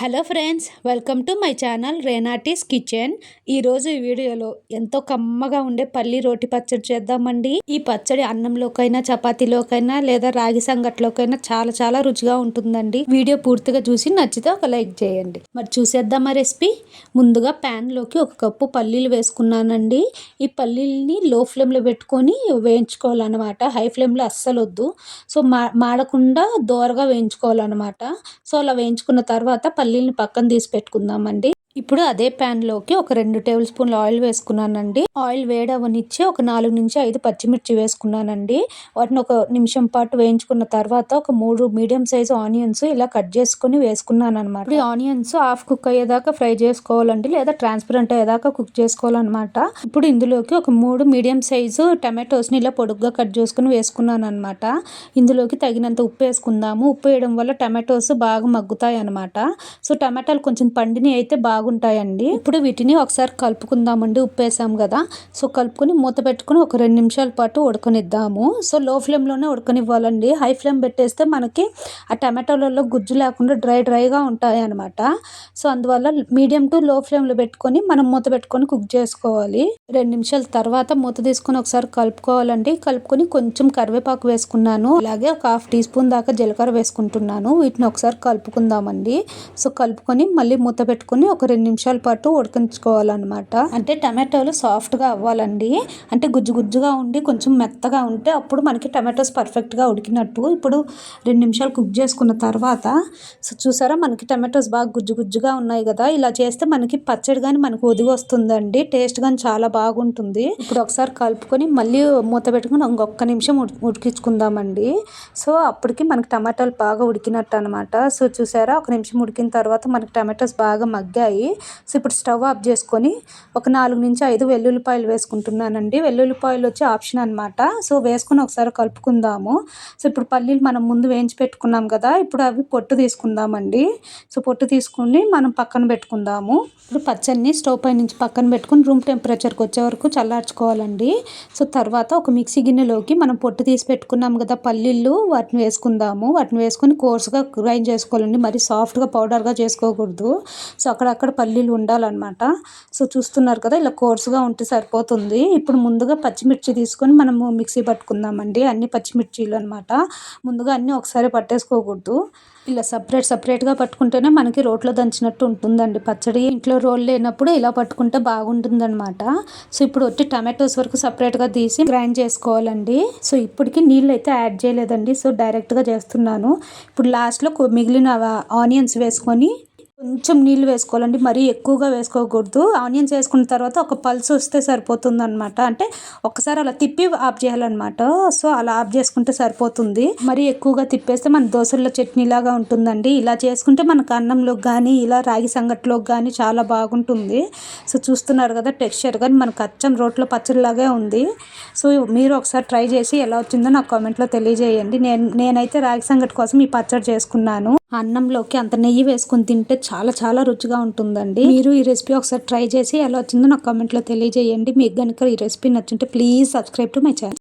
Hello friends welcome to my channel Renati's kitchen. ఈరోజు ఈ వీడియోలో ఎంతో కమ్మగా ఉండే పల్లి రోటి పచ్చడి చేద్దామండి. ఈ పచ్చడి అన్నంలోకైనా చపాతీలోకైనా లేదా రాగి సంగట్లోకైనా చాలా చాలా రుచిగా ఉంటుందండి. వీడియో పూర్తిగా చూసి నచ్చితే ఒక లైక్ చేయండి. మరి చూసేద్దామా రెసిపీ? ముందుగా ప్యాన్లోకి ఒక కప్పు పల్లీలు వేసుకున్నానండి. ఈ పల్లీల్ని లో ఫ్లేమ్లో పెట్టుకొని వేయించుకోవాలన్నమాట. హై ఫ్లేమ్లో అస్సలు వద్దు సో మా మాడకుండా దోరగా వేయించుకోవాలన్నమాట. సో అలా వేయించుకున్న తర్వాత పల్లీలను పక్కన తీసి పెట్టుకుందామండి. ఇప్పుడు అదే ప్యాన్లోకి ఒక రెండు టేబుల్ స్పూన్ల ఆయిల్ వేసుకున్నానండి. ఆయిల్ వేడవనిచ్చి ఒక నాలుగు నుంచి ఐదు పచ్చిమిర్చి వేసుకున్నానండి. వాటిని ఒక నిమిషం పాటు వేయించుకున్న తర్వాత ఒక మూడు మీడియం సైజు ఆనియన్స్ ఇలా కట్ చేసుకుని వేసుకున్నాను అనమాట ఈ ఆనియన్స్ హాఫ్ కుక్ అయ్యేదాకా ఫ్రై చేసుకోవాలండి లేదా ట్రాన్స్పరెంట్ అయ్యేదాకా కుక్ చేసుకోవాలన్నమాట. ఇప్పుడు ఇందులోకి ఒక మూడు మీడియం సైజు టమాటోస్ని ఇలా పొడుగ్గా కట్ చేసుకుని వేసుకున్నాను అనమాట ఇందులోకి తగినంత ఉప్పు వేసుకుందాము. ఉప్పు వేయడం వల్ల టమాటోస్ బాగా మగ్గుతాయి అనమాట సో టమాటాలు కొంచెం పండిని అయితే బాగా బాగుంటాయండి. ఇప్పుడు వీటిని ఒకసారి కలుపుకుందామండి ఉప్పు వేసాం కదా. సో కలుపుకొని మూత పెట్టుకుని ఒక రెండు నిమిషాల పాటు ఉడకనిద్దాము. సో లో ఫ్లేమ్లోనే ఉడకనివ్వాలండి. హై ఫ్లేమ్ పెట్టేస్తే మనకి ఆ టమాటోలలో గుజ్జు లేకుండా డ్రై డ్రైగా ఉంటాయి అనమాట సో అందువల్ల మీడియం టు లో ఫ్లేమ్లో పెట్టుకొని మనం మూత పెట్టుకొని కుక్ చేసుకోవాలి. రెండు నిమిషాల తర్వాత మూత తీసుకొని ఒకసారి కలుపుకోవాలండి. కలుపుకొని కొంచెం కరివేపాకు వేసుకున్నాను. అలాగే ఒక హాఫ్ టీ స్పూన్ దాకా జీలకర్ర వేసుకుంటున్నాను. వీటిని ఒకసారి కలుపుకుందామండి. సో కలుపుకొని మళ్ళీ మూత పెట్టుకొని ఒక రెండు నిమిషాల పాటు ఉడికించుకోవాలన్నమాట అంటే టమాటోలు సాఫ్ట్గా అవ్వాలండి. అంటే గుజ్జు గుజ్జుగా ఉండి కొంచెం మెత్తగా ఉంటే అప్పుడు మనకి టమాటోస్ పర్ఫెక్ట్గా ఉడికినట్టు. ఇప్పుడు రెండు నిమిషాలు కుక్ చేసుకున్న తర్వాత సో చూసారా మనకి టమాటోస్ బాగా గుజ్జు గుజ్జుగా ఉన్నాయి కదా. ఇలా చేస్తే మనకి పచ్చడి కానీ మనకు ఒదిగి వస్తుందండి టేస్ట్ కానీ చాలా బాగుంటుంది. ఇప్పుడు ఒకసారి కలుపుకొని మళ్ళీ మూత పెట్టుకుని ఇంకొక నిమిషం ఉడికించుకుందామండి. సో అప్పటికి మనకి టమాటాలు బాగా ఉడికినట్టు అనమాట సో చూసారా? ఒక నిమిషం ఉడికిన తర్వాత మనకి టమాటోస్ బాగా మగ్గాయి. సో ఇప్పుడు స్టవ్ ఆఫ్ చేసుకొని ఒక నాలుగు నుంచి ఐదు వెల్లుల్లిపాయలు వేసుకుంటున్నానండి. వెల్లుల్లిపాయలు వచ్చి ఆప్షన్ అనమాట సో వేసుకొని ఒకసారి కలుపుకుందాము. సో ఇప్పుడు పల్లీలు మనం ముందు వేయించి పెట్టుకున్నాం కదా? ఇప్పుడు అవి పొట్టు తీసుకుందామండి. సో పొట్టు తీసుకుని మనం పక్కన పెట్టుకుందాము. ఇప్పుడు పచ్చడిని స్టవ్ పై నుంచి పక్కన పెట్టుకుని రూమ్ టెంపరేచర్కి వచ్చే వరకు చల్లార్చుకోవాలండి. సో తర్వాత ఒక మిక్సీ గిన్నెలోకి మనం పొట్టు తీసి పెట్టుకున్నాం కదా పల్లీలు వాటిని వేసుకుందాము. వాటిని వేసుకొని కోర్సుగా గ్రైండ్ చేసుకోవాలండి. మరి సాఫ్ట్గా పౌడర్గా చేసుకోకూడదు. సో అక్కడక్కడ పల్లీలు ఉండాలన్నమాట. సో చూస్తున్నారు కదా ఇలా కోర్సుగా ఉంటే సరిపోతుంది. ఇప్పుడు ముందుగా పచ్చిమిర్చి తీసుకొని మనము మిక్సీ పట్టుకుందామండి. అన్ని పచ్చిమిర్చీలు అనమాట ముందుగా అన్నీ ఒకసారి పట్టేసుకోకూడదు. ఇలా సపరేట్ సపరేట్గా పట్టుకుంటేనే మనకి రోట్లో దంచినట్టు ఉంటుందండి. పచ్చడి ఇంట్లో రోల్ లేనప్పుడు ఇలా పట్టుకుంటే బాగుంటుందన్నమాట. సో ఇప్పుడు వచ్చి టమాటోస్ వరకు సపరేట్గా తీసి గ్రైండ్ చేసుకోవాలండి. సో ఇప్పటికి నీళ్ళు అయితే యాడ్ చేయలేదండి. సో డైరెక్ట్గా చేస్తున్నాను. ఇప్పుడు లాస్ట్లో మిగిలిన ఆనియన్స్ వేసుకొని కొంచెం నీళ్ళు వేసుకోవాలండి. మరీ ఎక్కువగా వేసుకోకూడదు. ఆనియన్స్ వేసుకున్న తర్వాత ఒక పల్స్ వస్తే సరిపోతుంది అనమాట అంటే ఒకసారి అలా తిప్పి ఆఫ్ చేయాలన్నమాట. సో అలా ఆఫ్ చేసుకుంటే సరిపోతుంది. మరీ ఎక్కువగా తిప్పేస్తే మన దోశల్లో చట్నీ లాగా ఉంటుందండి. ఇలా చేసుకుంటే మనకు అన్నంలోకి కానీ ఇలా రాగి సంగట్లోకి కానీ చాలా బాగుంటుంది. సో చూస్తున్నారు కదా టెక్స్చర్. కానీ మనకు అచ్చం రోట్లో పచ్చడిలాగే ఉంది. సో మీరు ఒకసారి ట్రై చేసి ఎలా వచ్చిందో నాకు కామెంట్లో తెలియజేయండి. నేను నేనైతే రాగి సంగటి కోసం ఈ పచ్చడి చేసుకున్నాను. అన్నంలోకి అంత నెయ్యి వేసుకొని తింటే చాలా చాలా రుచిగా ఉంటుందండి. మీరు ఈ రెసిపీ ఒకసారి ట్రై చేసి ఎలా వచ్చిందో నాకు కామెంట్లో తెలియజేయండి. మీకు కనుక ఈ recipe నచ్చుంటే please subscribe to my channel